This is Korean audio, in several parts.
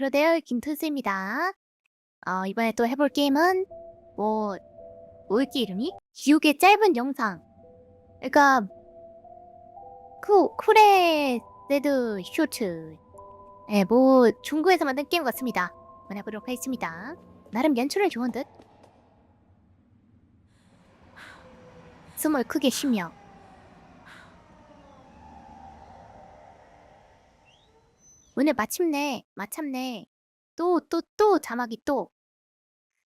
헤로데어 김투수입니다. 어, 이번에 또 해볼 게임은 뭐 뭐였지 이름이? 기욱의 짧은 영상. 그러니까 쿠 쿠레 세드 쇼트. 예, 뭐 중국에서 만든 게임 같습니다. 한번 해보도록 하겠습니다. 나름 연출을 좋은 듯. 숨을 크게 쉬며 오늘 마침내 마참내 또 또 또 자막이 또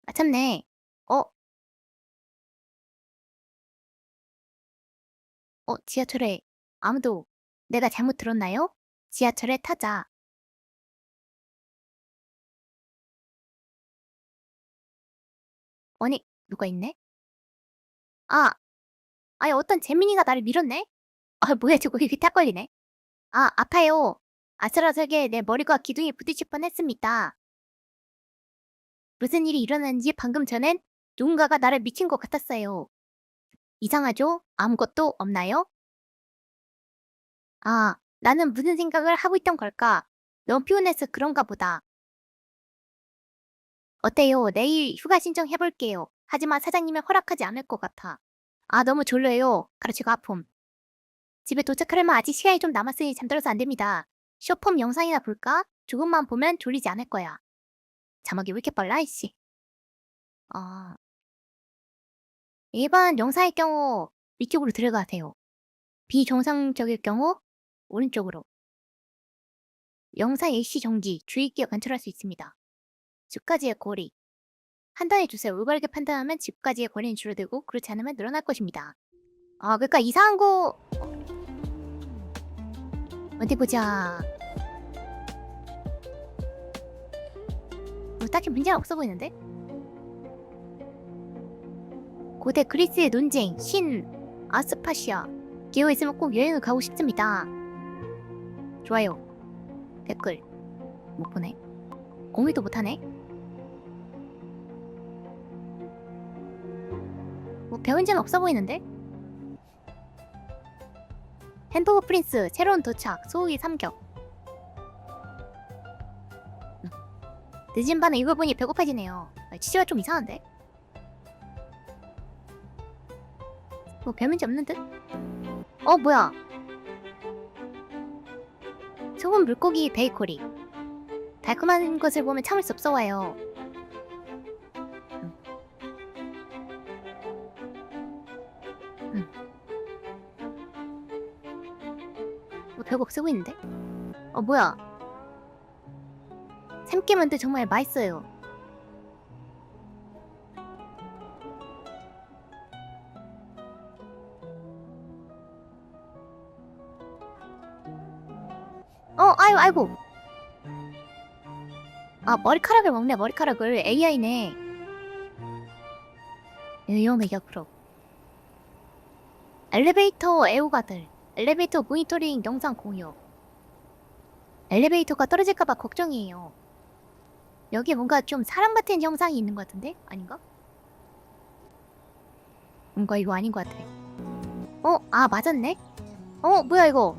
마참내 어? 어 지하철에 아무도 내가 잘못 들었나요? 지하철에 타자 아니 누가 있네? 아 아니 어떤 재민이가 나를 밀었네? 아 뭐야 저거 이렇게 탁 걸리네 아 아파요 아슬아슬하게 내 머리가 기둥에 부딪힐 뻔했습니다. 무슨 일이 일어났는지 방금 전엔 누군가가 나를 미친 것 같았어요. 이상하죠? 아무것도 없나요? 아, 나는 무슨 생각을 하고 있던 걸까? 너무 피곤해서 그런가 보다. 어때요? 내일 휴가 신청해볼게요. 하지만 사장님이 허락하지 않을 것 같아. 아, 너무 졸려요. 가르치고 아픔. 집에 도착하려면 아직 시간이 좀 남았으니 잠들어서 안 됩니다. 쇼폼 영상이나 볼까? 조금만 보면 졸리지 않을 거야. 자막이 왜 이렇게 빨라, 이씨. 아. 일반 영상의 경우 위쪽으로 들어가세요. 비정상적일 경우 오른쪽으로. 영상 일시 정지, 주의 있게 관찰할 수 있습니다. 집까지의 거리. 판단해 주세요. 올바르게 판단하면 집까지의 거리는 줄어들고 그렇지 않으면 늘어날 것입니다. 아, 그러니까 이상한 거 어디 보자. 뭐 딱히 문제는 없어 보이는데? 고대 그리스의 논쟁 신 아스파시아 기회 있으면 꼭 여행을 가고 싶습니다. 좋아요. 댓글 못 보네. 공유도 못하네. 뭐 배운 지는 없어 보이는데? 햄버거 프린스 새로운 도착 소고기 삼겹 음. 늦은 밤에 이걸 보니 배고파지네요 아, 치즈가 좀 이상한데? 뭐 별 문제 없는 듯? 어 뭐야 소금 물고기 베이커리 달콤한 것을 보면 참을 수 없어 와요 뭐 별거 없어 보이는데? 어 뭐야? 샘게 만두 정말 맛있어요. 어 아이고 아이고. 아 머리카락을 먹네 머리카락을. AI네. 위험해 옆으로 엘리베이터 애호가들 엘리베이터 모니터링 영상 공유. 엘리베이터가 떨어질까봐 걱정이에요. 여기 뭔가 좀 사람 같은 영상이 있는 것 같은데? 아닌가? 뭔가 이거 아닌 것 같아. 어? 아 맞았네? 어? 뭐야 이거?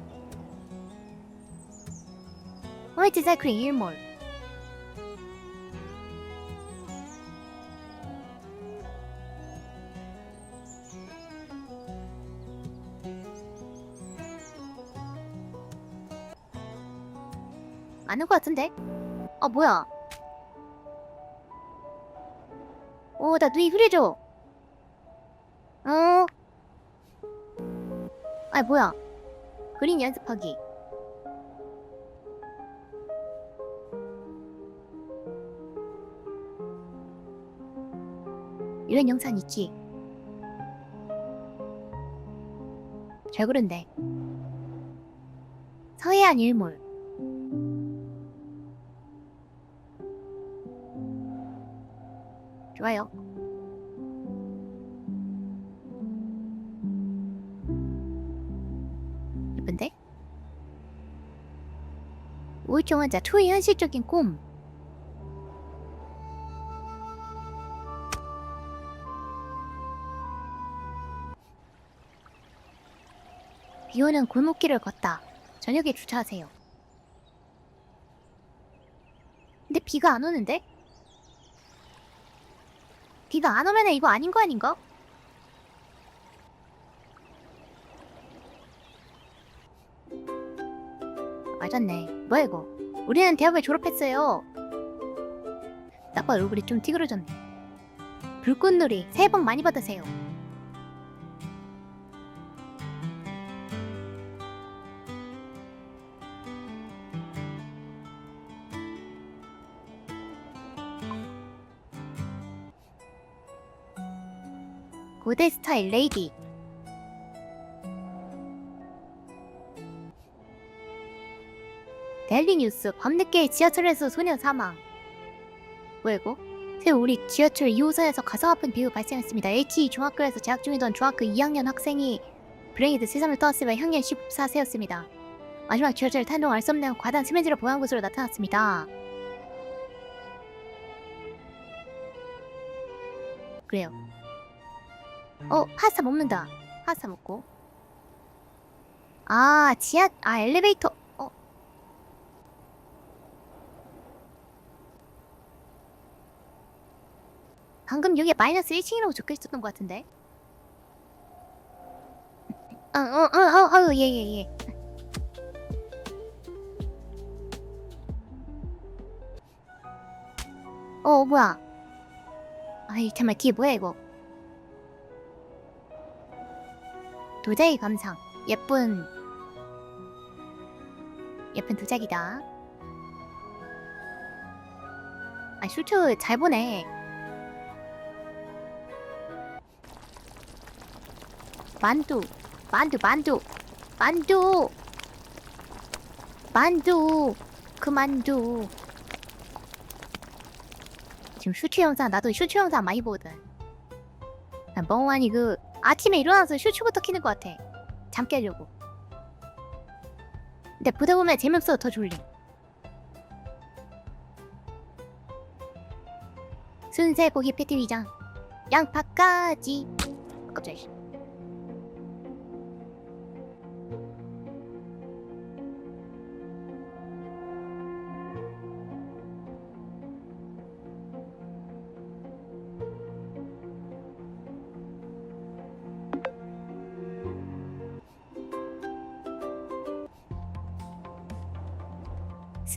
화이트 사이클링 일몰. 아는 것 같은데? 아 뭐야? 오, 나 눈이 흐려져. 어? 아 뭐야? 그림 연습하기. 이런 영상 있지? 잘 그런데. 서해안 일몰. 좋아요. 예쁜데? 우울증 자 초현실적인 꿈. 비오는 골목길을 걷다. 저녁에 주차하세요. 근데 비가 안 오는데? 비가 안 오면 이거 아닌 거 아닌가? 맞았네. 뭐야 이거? 우리는 대학을 졸업했어요. 나빠 얼굴이 좀 찌그러졌네. 불꽃놀이 새해 복 많이 받으세요. 고대 스타일 레이디 델리 뉴스 밤늦게 지하철에서 소년 사망 뭐야 이거? 새우 우리 지하철 2호선에서 가슴 아픈 비유 발생했습니다. H 중학교에서 재학 중이던 중학교 2학년 학생이 불행히도 세상을 떠났으며 향년 14세였습니다. 마지막 지하철을 탄 동안 알수 없는 과다한 수면제를 보유한 것으로 나타났습니다. 그래요. 어, 파스타 먹는다. 파스타 먹고. 아, 지하, 아, 엘리베이터. 어. 방금 여기 마이너스 1층이라고 적혀 있었던 것 같은데. 어, 어, 어, 어, 어, 예, 예, 예. 어, 뭐야. 아이, 정말 뒤에 뭐야, 이거. 도자기 감상. 예쁜 예쁜 도자기다. 아 슈트 잘 보네. 만두, 만두, 만두, 만두, 만두, 그 만두. 지금 슈트 영상 나도 슈트 영상 많이 보거든. 난 멍하니 그 아침에 일어나서 슈츠부터 키는 것 같아. 잠 깨려고. 근데 보다 보면 재미없어서 더 졸림. 순세 고기 패티 위장. 양파까지. 깜짝이야.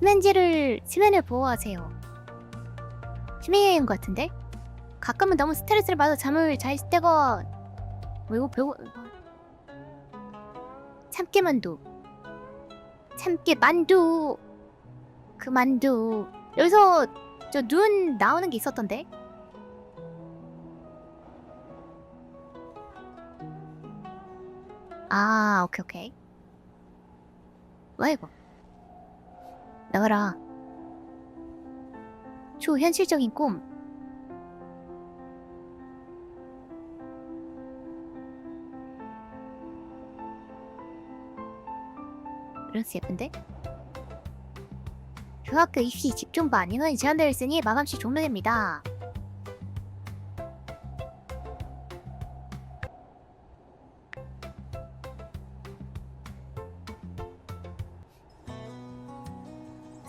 수면제를 수면을 보호하세요. 수면여행 같은데? 가끔은 너무 스트레스를 받아 잠을 잘 때가 뭐 이거 배고 참깨 만두. 참깨 만두. 그 만두. 여기서 저 눈 나오는 게 있었던데? 아 오케이 오케이. 뭐야 이거 나가라. 초현실적인 꿈. 르스 예쁜데? 중학교 입시 집중 반 인원이 제한되어 있으니 마감시 종료됩니다.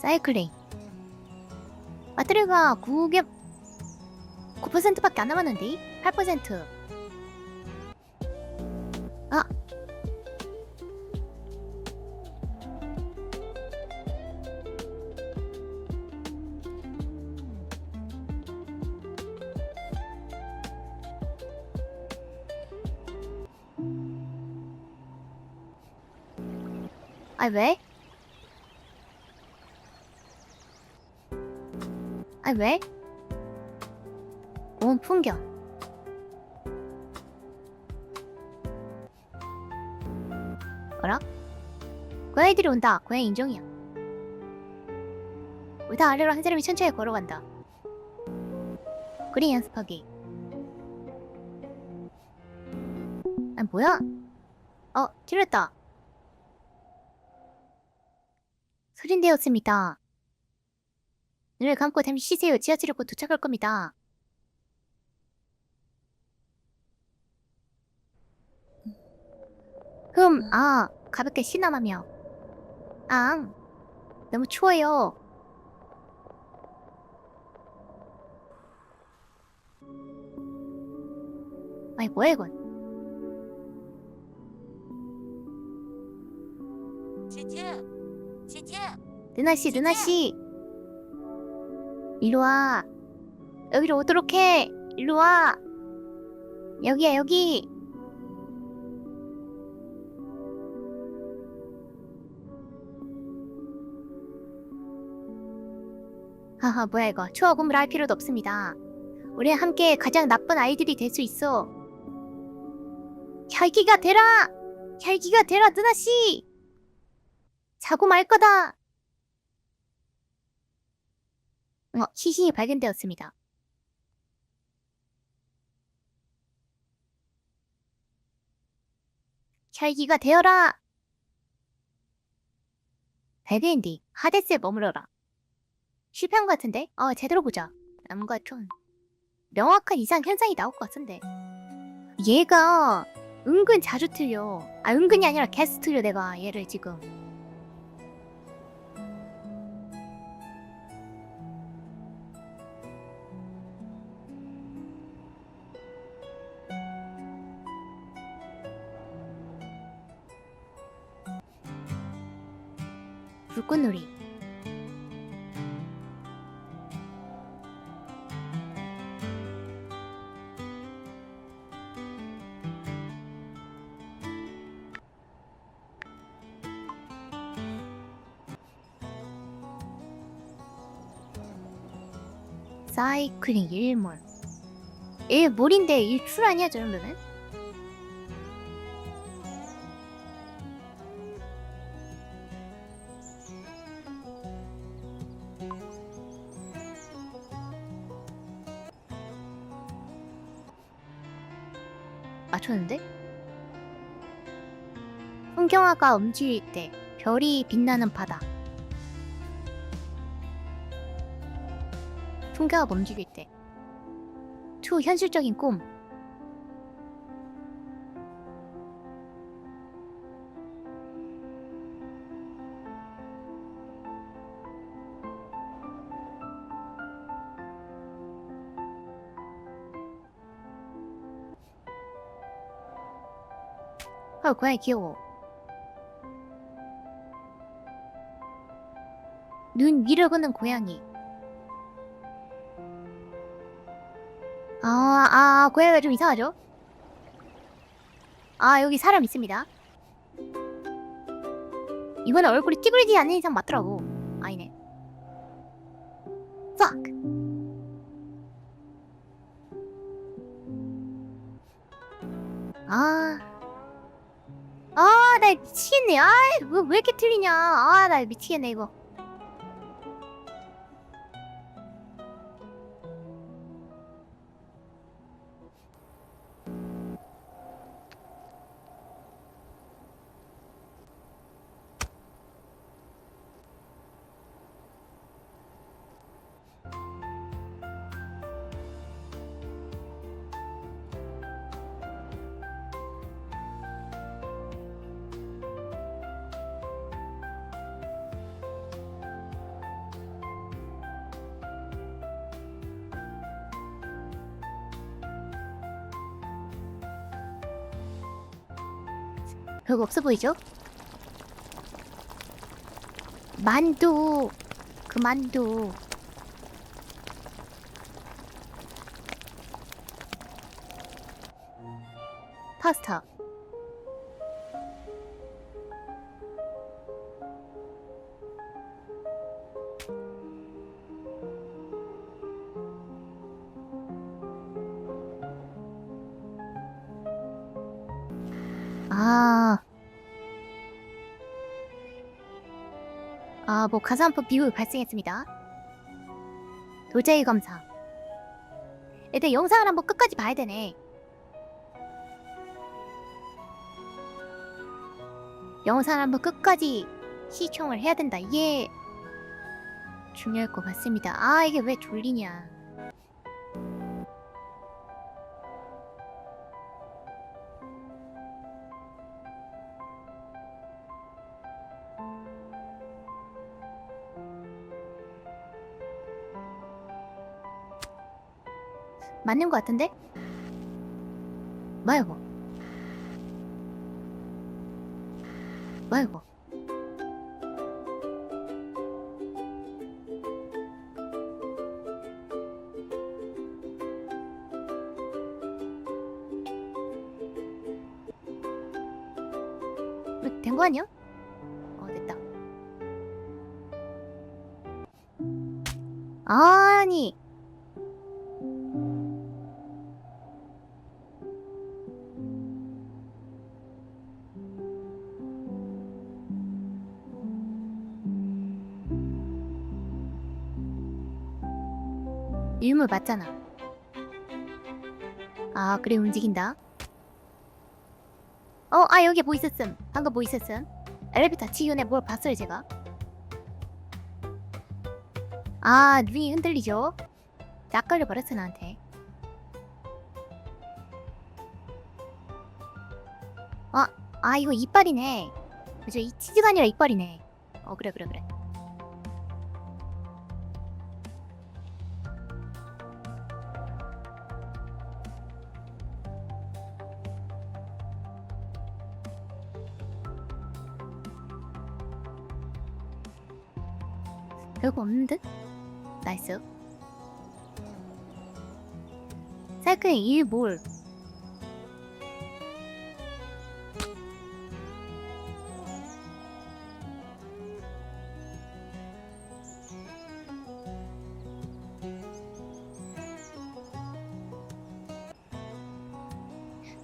사이클링 배터리가 9개 9%밖에 안 남았는데? 8% 아. 아, 왜? 아 왜? 온 풍경. 어라? 고양이들이 온다. 고양이 인종이야. 의자 아래로 한 사람이 천천히 걸어간다. 그림 연습하기. 아 뭐야? 어, 찔렸다. 소린되었습니다. 눈을 감고 잠시 쉬세요. 지하철이 곧 도착할 겁니다. 흠, 아, 가볍게 신음하며. 앙, 너무 추워요. 아이, 뭐야 이건? 지지, 지지, 누나씨, 누나씨. 일로 와. 여기로 오도록 해. 일로 와. 여기야, 여기. 하하, 뭐야 이거. 추억 공부를 할 필요도 없습니다. 우리 함께 가장 나쁜 아이들이 될 수 있어. 혈기가 되라! 혈기가 되라, 누나 씨! 자고 말 거다! 어, 시신이 발견되었습니다. 혈기가 되어라! 배드엔딩, 하데스에 머무러라. 실패한 것 같은데? 어, 제대로 보자. 뭔가 좀 명확한 이상 현상이 나올 것 같은데. 얘가 은근 자주 틀려. 아, 은근이 아니라 계속 틀려, 내가 얘를 지금. 불꽃놀이 사이클링 일몰 일몰인데 일출 아니야 저 정도는? 풍경화가 움직일 때 별이 빛나는 바다. 풍경화가 움직일 때. 초현실적인 꿈. 아, 고양이 귀여워. 눈 위를 보는 고양이. 아, 아, 고양이가 좀 이상하죠? 아, 여기 사람 있습니다. 이번에 얼굴이 찌그리지 않는 이상 맞더라고. 아니네. fuck. 아. 아, 나 미치겠네. 아, 왜, 왜 이렇게 틀리냐. 아, 나 미치겠네, 이거. 별거 없어 보이죠? 만두. 그 만두. 파스타. 아, 뭐 가산포 비율 발생했습니다. 도저히 검사. 일단 영상을 한번 끝까지 봐야 되네. 영상을 한번 끝까지 시청을 해야 된다. 이게 중요할 것 같습니다. 아, 이게 왜 졸리냐. 맞는 것 같은데? 뭐야 이거? 뭐야 이거? 유물 맞잖아. 아 그래 움직인다. 어, 아 여기 뭐 있었음. 방금 뭐 있었음. 엘리베이터 치윤에 뭘 봤어요 제가. 아 눈이 흔들리죠. 딱 걸려 버렸어 나한테. 아, 아 이거 이빨이네. 그죠? 이 치즈가 아니라 이빨이네. 어 그래 그래 그래. 별거 없는 듯? 나이스. 사이클 이 뭘?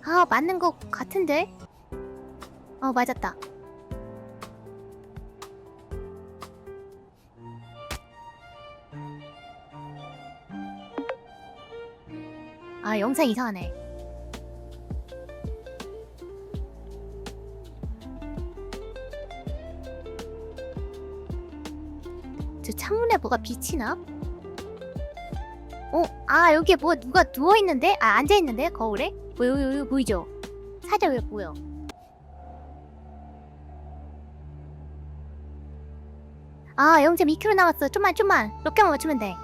아 맞는 것 같은데? 어 맞았다. 아 영상 이상하네. 저 창문에 뭐가 비치나? 어, 아 여기에 뭐 누가 누워 있는데? 아 앉아 있는데 거울에? 보여, 보여, 보이죠? 살짝 왜 보여? 아 0.2km 남았어. 좀만, 좀만. 몇 개만 맞추면 돼.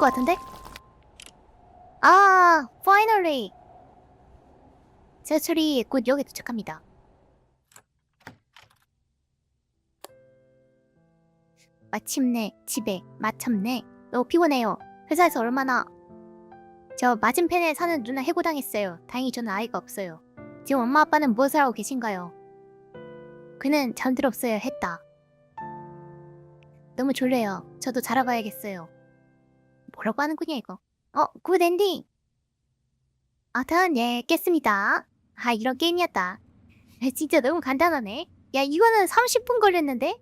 것 같은데? 아, finally. 제철이 곧 여기 도착합니다. 마침내 집에 마침내 너무 피곤해요. 회사에서 얼마나 저 맞은편에 사는 누나 해고당했어요. 다행히 저는 아이가 없어요. 지금 엄마 아빠는 무엇을 하고 계신가요? 그는 잠들었어요 했다. 너무 졸려요. 저도 자러 가야겠어요. 뭐라고 하는군요 이거. 어, 굿 엔딩. 아무튼 예 깼습니다. 아 이런 게임이었다. 진짜 너무 간단하네. 야 이거는 30분 걸렸는데